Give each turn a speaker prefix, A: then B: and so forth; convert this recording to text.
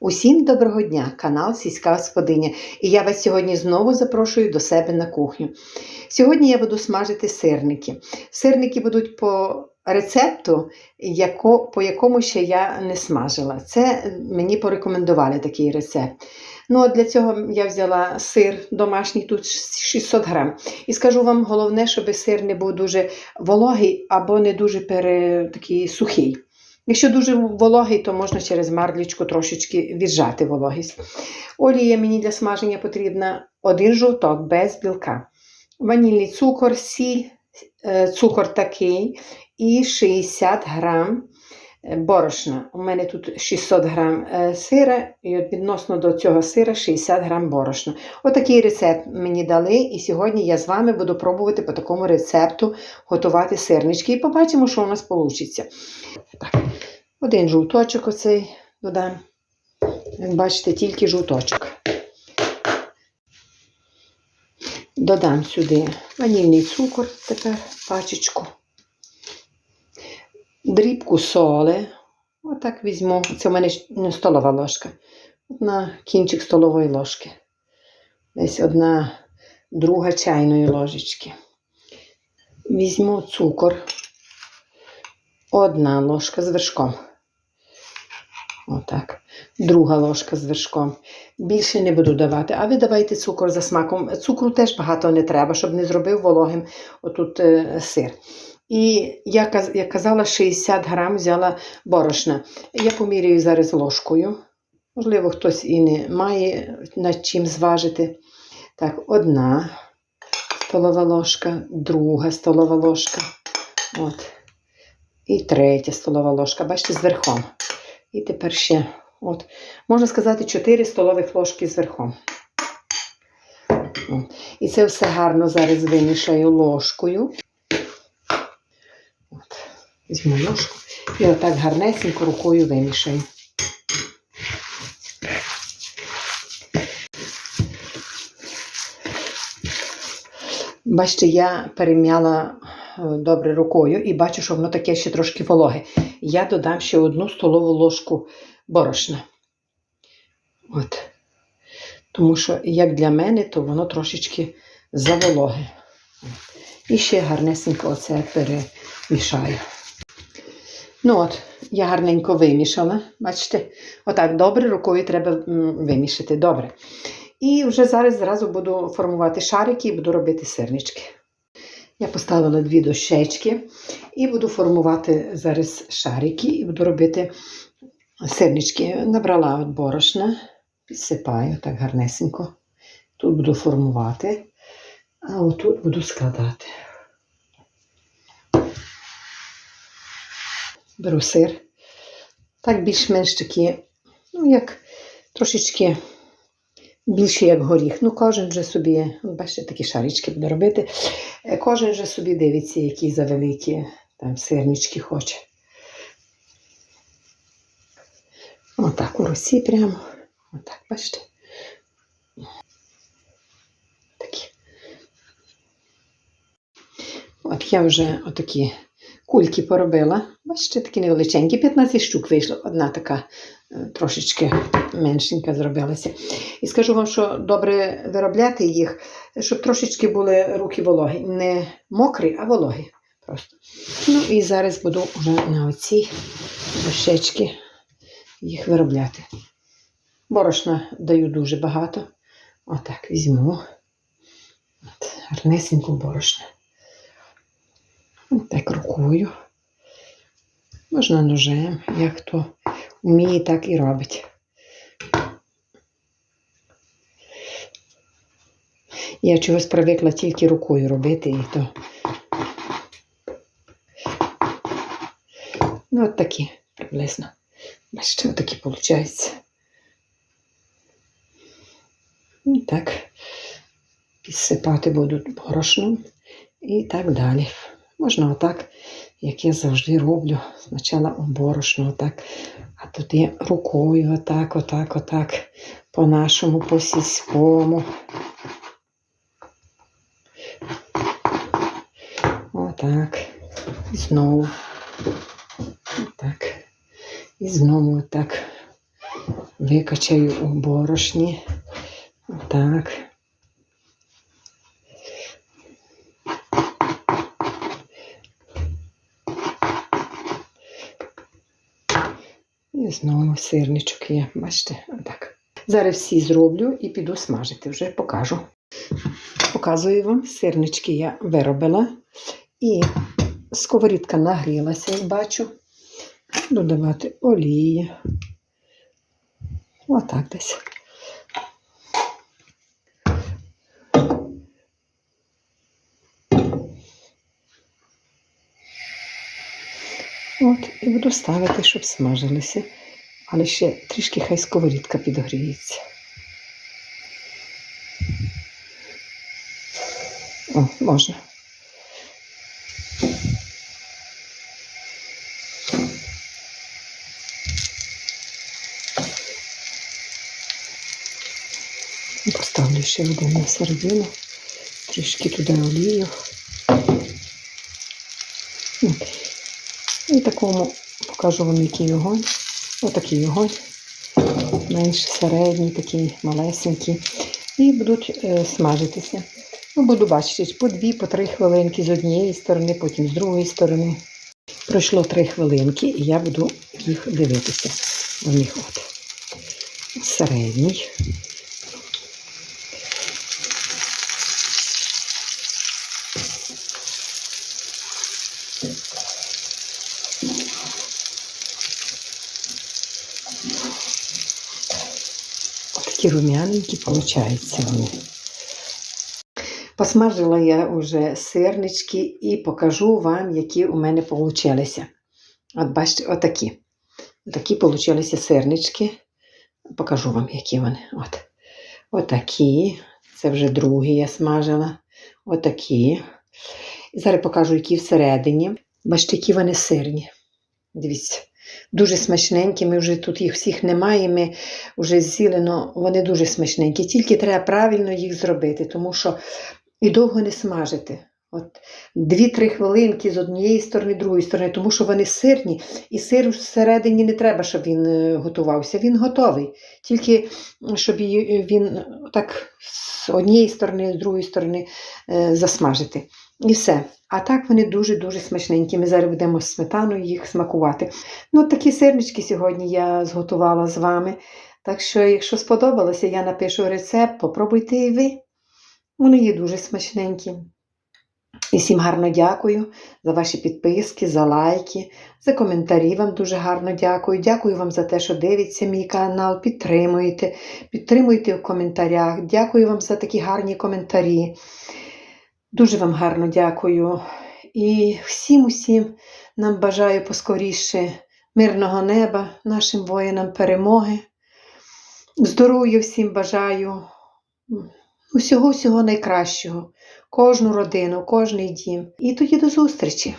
A: Усім доброго дня, канал Сільська Господиня. І я вас сьогодні знову запрошую до себе на кухню. Сьогодні я буду смажити сирники. Сирники будуть по рецепту, яко, по якому ще я не смажила. Це мені порекомендували такий рецепт. Ну, от для цього я взяла сир домашній, тут 600 грам. І скажу вам, головне, щоб сир не був дуже вологий або не дуже пере, такий сухий. Якщо дуже вологий, то можна через марлічку трошечки віджати вологість. Олія мені для смаження потрібна один жовток без білка. Ванільний цукор, сіль, е, цукор такий і 60 грам борошна. У мене тут 600 грам е, сира, і відносно до цього сира 60 грам борошна. Отакий рецепт мені дали, і сьогодні я з вами буду пробувати по такому рецепту готувати сирнички. І побачимо, що у нас вийде. Так, один жовточок оцей додам. Як бачите, тільки жовточок. Додам сюди ванільний цукор тепер пачечку. Дрібку соли. Отак візьму. Це в мене не столова ложка. На кінчик столової ложки. Десь одна друга чайної ложечки. Візьму цукор. Одна ложка з вершком. Отак. Друга ложка з вершком. Більше не буду давати, а ви давайте цукор за смаком. Цукру теж багато не треба, щоб не зробив вологим отут е, сир. І я, як казала, 60 грам взяла борошна. Я поміряю зараз ложкою. Можливо, хтось і не має над чим зважити. Так, одна столова ложка, друга столова ложка. От. І третя столова ложка. Бачите, з верхом. І тепер ще, от, можна сказати, 4 столових ложки з. І це все гарно зараз вимішаю ложкою. Візьму ложку і отак гарнесенько рукою вимішаю. Бачите, я перем'яла е, добре рукою і бачу, що воно таке ще трошки вологе. Я додам ще одну столову ложку борошна. От. Тому що, як для мене, то воно трошечки завологе. І ще гарнесенько оце перемішаю. Ну от, я гарненько вимішала. Бачите, отак добре рукою треба вимішати. Добре. І вже зараз зразу буду формувати шарики і буду робити сирнички. Я поставила дві дощечки і буду формувати зараз шарики і буду робити сирнички. Набрала от борошна, підсипаю так гарнесенько. Тут буду формувати, а отут буду складати. Беру сир. Так більш-менш такі, ну, як трошечки більше як горіх. Ну, кожен вже собі, бачите, такі шарички буду робити. Е, Кожен вже собі дивиться, які завеликі там сирнички хоче. Отак у росі прямо. Отак, бачите. Такі. От я вже отакі кульки поробила. Бачите, такі невеличенькі, 15 штук вийшло. Одна така е, трошечки меншенька зробилася. І скажу вам, що добре виробляти їх, щоб трошечки були руки вологі. Не мокрі, а вологі. Просто. Ну і зараз буду вже на оці дощечки їх виробляти. Борошна даю дуже багато. Отак візьму. От, гарнесеньку борошна. Так рукою. Можна ножем, як хто вміє, так і робить. Я чогось привикла тільки рукою робити і то. Ну, от такі приблизно. Бачите, отакі виходить. І так, підсипати буду борошном і так далі. Можна отак, як я завжди роблю. Спочатку борошно, отак, а тоді рукою, отак, отак, отак, по-нашому, по-сільському. Отак. І знову. Отак. І знову отак викачаю у борошні. Так. Знову сирничок є, бачите, отак. Зараз всі зроблю і піду смажити, вже покажу. Показую вам, сирнички я виробила. І сковорідка нагрілася, як бачу. Додавати олії. Отак десь. От, і буду ставити, щоб смажилися. Але ще трішки хай сковорідка підгріється. О, можна. Поставлю ще один на середину, трішки туди олію. І такому покажу вам, який огонь. Отакий його, Менш середній, такий малесенький. І будуть е, смажитися. Ну, буду бачити, по дві, по три хвилинки з однієї сторони, потім з другої сторони. Пройшло три хвилинки, і я буду їх дивитися. У них от середній. Такі рум'яненькі получаються вони. Посмажила я вже сирнички і покажу вам, які у мене получилися. От бачите, отакі. Такі получилися сирнички. Покажу вам, які вони. От. Отакі. Це вже другі я смажила. Отакі. І зараз покажу, які всередині. Бачите, які вони сирні. Дивіться. Дуже смачненькі, ми вже тут їх всіх немає, ми вже але вони дуже смачненькі. Тільки треба правильно їх зробити, тому що і довго не смажити. От Дві-три хвилинки з однієї сторони, з другої сторони, тому що вони сирні, і сир всередині не треба, щоб він е, готувався. Він готовий. Тільки щоб він так з однієї сторони, з другої сторони е, засмажити. І все. А так вони дуже-дуже смачненькі. Ми зараз будемо з сметаною їх смакувати. Ну, такі сирнички сьогодні я зготувала з вами. Так що, якщо сподобалося, я напишу рецепт, попробуйте і ви. Вони є дуже смачненькі. І всім гарно дякую за ваші підписки, за лайки, за коментарі. Вам дуже гарно дякую. Дякую вам за те, що дивиться мій канал, підтримуєте, підтримуєте в коментарях. Дякую вам за такі гарні коментарі. Дуже вам гарно дякую. І всім усім нам бажаю поскоріше мирного неба, нашим воїнам перемоги. Здоров'я всім бажаю. Усього всього найкращого. Кожну родину, кожний дім. І тоді до зустрічі!